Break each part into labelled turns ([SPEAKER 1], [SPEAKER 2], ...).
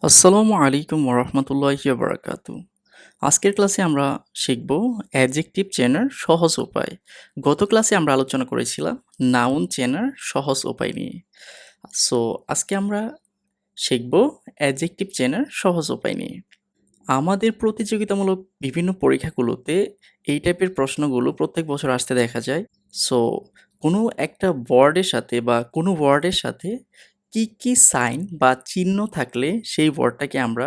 [SPEAKER 1] আসসালামু আলাইকুম ওরহমতুল্লাহি বারাকাতু আজকের ক্লাসে আমরা শিখব অ্যাডজেক্টিভ চেনার সহজ উপায়। গত ক্লাসে আমরা আলোচনা করেছিলাম নাউন চেনার সহজ উপায় নিয়ে। সো, আজকে আমরা শিখব অ্যাডজেক্টিভ চেনার সহজ উপায় নিয়ে। আমাদের প্রতিযোগিতামূলক বিভিন্ন পরীক্ষাগুলোতে এই টাইপের প্রশ্নগুলো প্রত্যেক বছর আসতে দেখা যায়। সো, কোনো একটা ওয়ার্ডের সাথে বা কোনো ওয়ার্ডের সাথে কি কি সাইন বা চিহ্ন থাকলে সেই ওয়ার্ডটাকে আমরা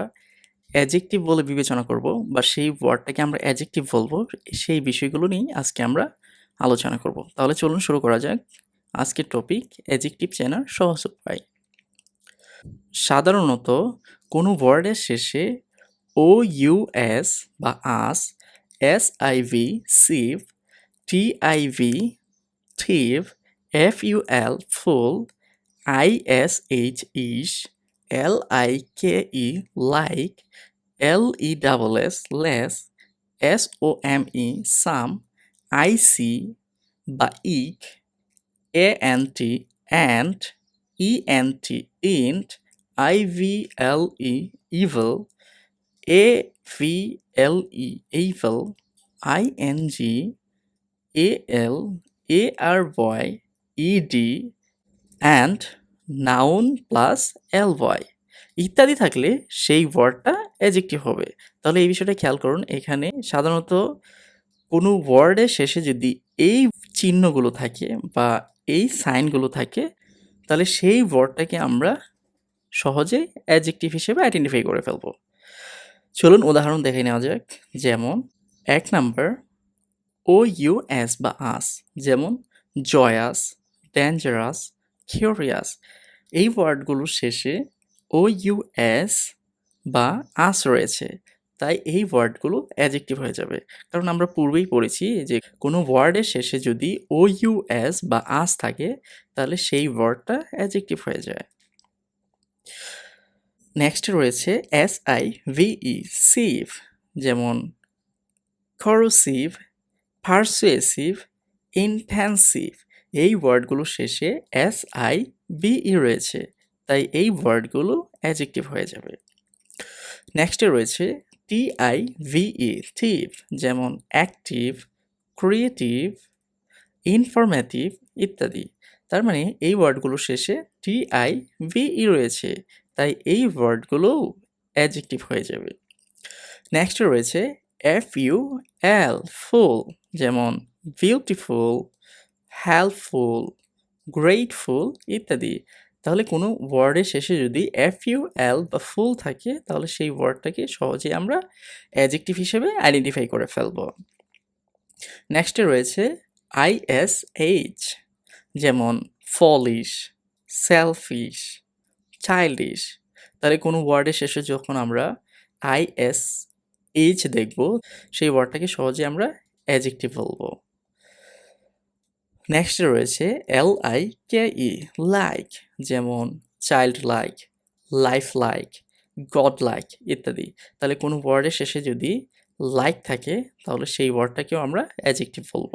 [SPEAKER 1] অ্যাজেক্টিভ বলে বিবেচনা করব বা সেই ওয়ার্ডটাকে আমরা অ্যাজেক্টিভ বলব, সেই বিষয়গুলো নিয়ে আজকে আমরা আলোচনা করব। তাহলে চলুন শুরু করা যাক। আজকের টপিক অ্যাজেক্টিভ চেনার সহজ উপায়। সাধারণত কোনো ওয়ার্ডের শেষে ও ইউ এস বা ous S I V sive T I V tive F U L ful I S H ish L I K E like L E double S less S O M E some I C বা ic A N T and E N T ent I B L E ible A B L E able I N G A L A R Y E D and noun plus L Y ইত্যাদি থাকলে সেই ওয়ার্ডটা adjective হবে। তাহলে এই বিষয়টা খেয়াল করুন, এখানে সাধারণত কোনো ওয়ার্ডের শেষে যদি এই চিহ্নগুলো থাকে বা এই সাইনগুলো থাকে, তাহলে সেই ওয়ার্ডটাকে আমরা সহজে অ্যাজেক্টিভ হিসেবে আইডেন্টিফাই করে ফেলব। চলুন উদাহরণ দেখে নেওয়া যাক, যেমন এক নাম্বার, ও ইউ এস বা আস, যেমন জয়াস ডেঞ্জারাস কিউরিয়াস এই ওয়ার্ডগুলোর শেষে ও ইউ এস বা আস রয়েছে। তাই এই ওয়ার্ডগুলো অ্যাজেক্টিভ হয়ে যাবে। কারণ আমরা পূর্বেই পড়েছি যে কোনো ওয়ার্ডের শেষে যদি ও ইউ এস বা আস থাকে, তাহলে সেই ওয়ার্ডটা অ্যাজেক্টিভ হয়ে যায়। নেক্সট রয়েছে এস আই ভিই সিভ যেমন করোসিভ পারসুয়েসিভ ইনটেন্সিভ এই ওয়ার্ডগুলো শেষে এস আই বিই রয়েছে, তাই এই ওয়ার্ডগুলো অ্যাজেক্টিভ হয়ে যাবে। নেক্সটে রয়েছে টি আই ভিই থিভ যেমন অ্যাক্টিভ, ক্রিয়েটিভ ইনফরমেটিভ ইত্যাদি। তার মানে এই ওয়ার্ডগুলো শেষে টি আই ভিই রয়েছে, তাই এই ওয়ার্ডগুলোও অ্যাজেক্টিভ হয়ে যাবে। নেক্সটে রয়েছে এফ ইউ এল ফুল, যেমন বিউটিফুল হেল্পফুল গ্রেটফুল ইত্যাদি। তাহলে কোনো ওয়ার্ডের শেষে যদি এফ ইউ এল বা ফুল থাকে, তাহলে সেই ওয়ার্ডটাকে সহজেই আমরা অ্যাজেক্টিভ হিসেবে আইডেন্টিফাই করে ফেলব। নেক্সটে রয়েছে আই এস এইচ যেমন ফলিশ সেলফিশ চাইল্ডিশ তাহলে কোনো ওয়ার্ডের শেষে যখন আমরা আই এস এইচ দেখব, সেই ওয়ার্ডটাকে সহজে আমরা অ্যাজেক্টিভ বলব। নেক্সট রয়েছে L I K E like যেমন child like life like god like ইত্যাদি। তাহলে কোনো ওয়ার্ডের শেষে যদি লাইক থাকে, তাহলে সেই ওয়ার্ডটাকেও আমরা অ্যাজেক্টিভ বলব।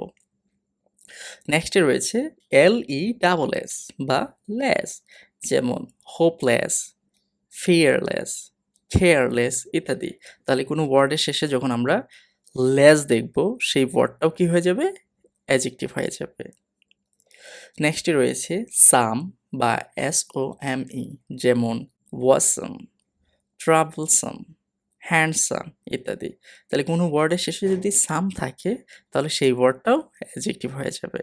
[SPEAKER 1] নেক্সটে রয়েছে এল ই ডাবল এস বা লেস যেমন হোপলেস ফিয়ারলেস কেয়ারলেস ইত্যাদি। তাহলে কোনো ওয়ার্ডের শেষে যখন আমরা লেস দেখব, সেই ওয়ার্ডটাও কি হয়ে যাবে? অ্যাজেক্টিভ হয়ে যাবে। নেক্সটে রয়েছে সাম বা এস ও এম ই যেমন ওয়াসম ট্রাভেলসাম হ্যান্ডসাম ইত্যাদি। তাহলে কোনো ওয়ার্ডের শেষে যদি সাম থাকে, তাহলে সেই ওয়ার্ডটাও অ্যাজেক্টিভ হয়ে যাবে।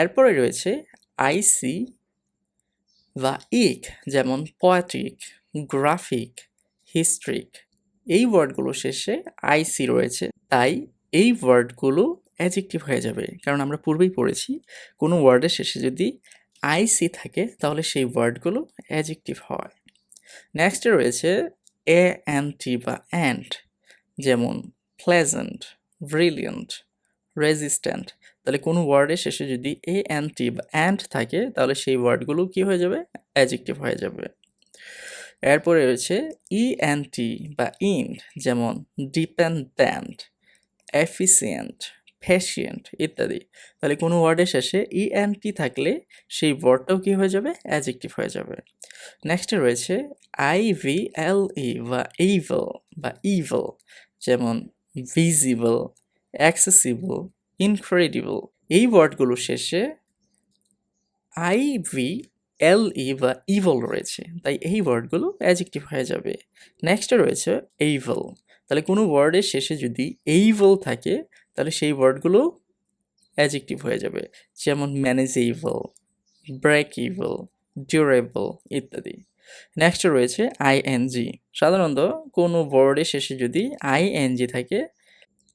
[SPEAKER 1] এরপরে রয়েছে আইসি বা ইক যেমন পয়েটিক গ্রাফিক হিস্ট্রিক এই ওয়ার্ডগুলো শেষে আইসি রয়েছে, তাই এই ওয়ার্ডগুলো অ্যাজেক্টিভ হয়ে যাবে। কারণ আমরা পূর্বেই পড়েছি, কোনো ওয়ার্ডের শেষে যদি আইসি থাকে, তাহলে সেই ওয়ার্ডগুলো অ্যাজেক্টিভ হয়। নেক্সটে রয়েছে এ টি বা অ্যান্ড যেমন প্লেজেন্ট ব্রিলিয়েন্ট রেজিস্ট্যান্ট তাহলে কোনো ওয়ার্ডের শেষে যদি এ টি বা অ্যান্ড থাকে, তাহলে সেই ওয়ার্ডগুলো কি হয়ে যাবে? অ্যাজেক্টিভ হয়ে যাবে। এরপরে রয়েছে ই এন টি বা ইন্ড যেমন ডিপেন্ডেন্ট এফিসিয়েন্ট পেশেন্ট ইত্যাদি। তাহলে কোনো ওয়ার্ডের শেষে ই এন টি থাকলে সেই ওয়ার্ডটাও কী হয়ে যাবে? অ্যাজেক্টিভ হয়ে যাবে। নেক্সটে রয়েছে আই ভি এল ই বা ইভেল বা ইভল যেমন ভিজিবল অ্যাক্সেসিবল ইনক্রেডিবল এই ওয়ার্ডগুলোর শেষে আই ভি এল ই বা ইভল রয়েছে। তাই এই ওয়ার্ডগুলো অ্যাজেক্টিভ হয়ে যাবে। নেক্সটে রয়েছে এইভল তাহলে কোনো ওয়ার্ডের শেষে যদি এইভল থাকে, তাহলে সেই ওয়ার্ডগুলো অ্যাজেক্টিভ হয়ে যাবে। যেমন ম্যানেজেবল ব্রেকেবল ডিউরেবল ইত্যাদি। নেক্সট রয়েছে আইএনজি সাধারণত কোনো ওয়ার্ডের শেষে যদি আইএনজি থাকে,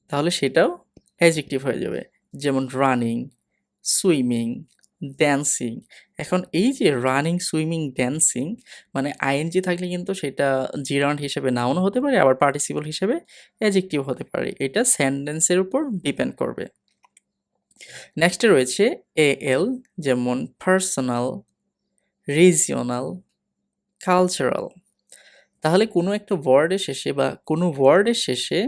[SPEAKER 1] তাহলে সেটাও অ্যাজেক্টিভ হয়ে যাবে। যেমন রানিং সুইমিং ড্যান্সিং এখন এই যে রানিং সুইমিং ড্যান্সিং মানে আইএনজি থাকলে কিন্তু সেটা জিরান্ড হিসেবে নাউনও হতে পারে, আবার পার্টিসিপল হিসেবে অ্যাজেক্টিভ হতে পারে। এটা সেন্টেন্সের উপর ডিপেন্ড করবে। নেক্সটে রয়েছে এ এল যেমন পার্সোনাল রিজিওনাল কালচারাল তাহলে কোনো একটা ওয়ার্ডের শেষে বা কোনো ওয়ার্ডের শেষে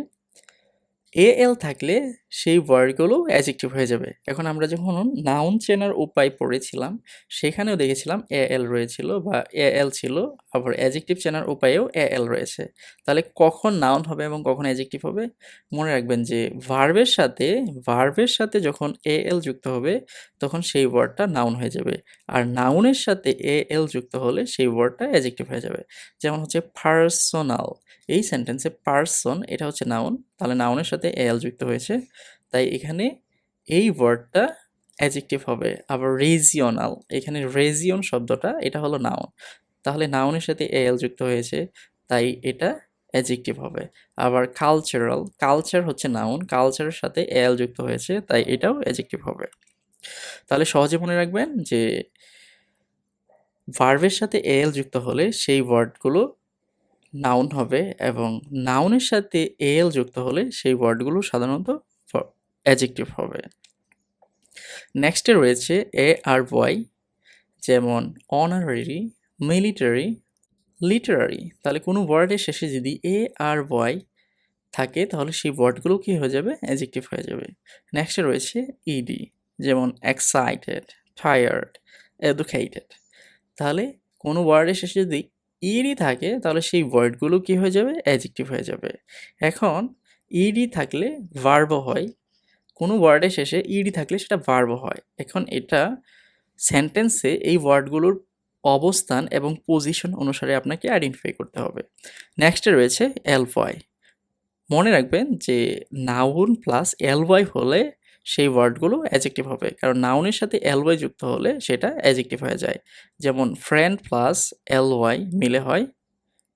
[SPEAKER 1] এ এল থাকলে সেই ওয়ার্ডগুলো অ্যাজেক্টিভ হয়ে যাবে। এখন আমরা যখন নাউন চেনার উপায় পড়েছিলাম, সেখানেও দেখেছিলাম এ এল রয়েছিল বা এ এল ছিল, আবার অ্যাজেক্টিভ চেনার উপায়েও এ এল রয়েছে। তাহলে কখন নাউন হবে এবং কখন অ্যাজেক্টিভ হবে? মনে রাখবেন যে ভার্বের সাথে ভার্বের সাথে যখন এ এল যুক্ত হবে, তখন সেই ওয়ার্ডটা নাউন হয়ে যাবে। আর নাউনের সাথে এ এল যুক্ত হলে সেই ওয়ার্ডটা অ্যাজেক্টিভ হয়ে যাবে। যেমন হচ্ছে পার্সোনাল এই সেন্টেন্সে পার্সন এটা হচ্ছে নাউন তাহলে নাউনের সাথে এ এল যুক্ত হয়েছে। তাই এখানে এই ওয়ার্ডটা অ্যাজেক্টিভ হবে। আবার রেজিওনাল এখানে রেজিওন শব্দটা, এটা হলো নাউন তাহলে নাউনের সাথে এল যুক্ত হয়েছে, তাই এটা অ্যাজেক্টিভ হবে। আবার কালচারাল কালচার হচ্ছে নাউন কালচারের সাথে এল যুক্ত হয়েছে, তাই এটাও অ্যাজেক্টিভ হবে। তাহলে সহজে মনে রাখবেন যে ভার্বের সাথে এল যুক্ত হলে সেই ওয়ার্ডগুলো নাউন হবে এবং নাউনের সাথে এল যুক্ত হলে সেই ওয়ার্ডগুলো সাধারণত অ্যাজেক্টিভ হবে। নেক্সটে রয়েছে এ আর ওয়াই যেমন অনারারি মিলিটারি লিটারারি তাহলে কোনো ওয়ার্ডের শেষে যদি এ আর ওয়াই থাকে, তাহলে সেই ওয়ার্ডগুলো কী হয়ে যাবে? অ্যাজেক্টিভ হয়ে যাবে। নেক্সটে রয়েছে ইডি যেমন এক্সাইটেড টায়ার্ড এডুকেটেড তাহলে কোনো ওয়ার্ডের শেষে যদি ইডি থাকে, তাহলে সেই ওয়ার্ডগুলো কী হয়ে যাবে? অ্যাজেক্টিভ হয়ে যাবে। এখন ইডি থাকলে ভার্ব হয়। কোনো ওয়ার্ডের শেষে ইডি থাকলে সেটা ভার্ব হয়। এখন এটা সেন্টেন্সে এই ওয়ার্ডগুলোর অবস্থান এবং পজিশন অনুসারে আপনাকে আইডেন্টিফাই করতে হবে। নেক্সটে রয়েছে এলওয়াই মনে রাখবেন যে নাউন প্লাস এলওয়াই হলে সেই ওয়ার্ডগুলো অ্যাজেক্টিভ হবে। কারণ নাউনের সাথে এলওয়াই যুক্ত হলে সেটা অ্যাজেক্টিভ হয়ে যায়। যেমন ফ্রেন্ড প্লাস এলওয়াই মিলে হয়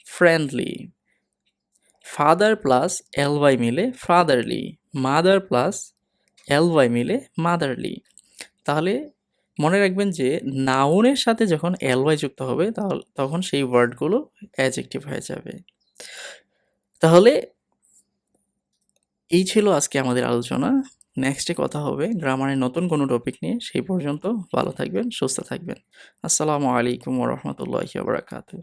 [SPEAKER 1] friendly father plus L Y মিলে fatherly mother plus L Y মিলে মাদারলি তাহলে মনে রাখবেন যে নাউনের সাথে যখন এলওয়াই যুক্ত হবে, তাহলে, তখন সেই ওয়ার্ডগুলো অ্যাজেক্টিভ হয়ে যাবে। তাহলে এই ছিল আজকে আমাদের আলোচনা। নেক্সটে কথা হবে। গ্রামারের নতুন কোনো টপিক নিয়ে সেই পর্যন্ত ভালো থাকবেন, সুস্থ থাকবেন। আসসালামু আলাইকুম ওরহমতুল্লাহি বারাকাতু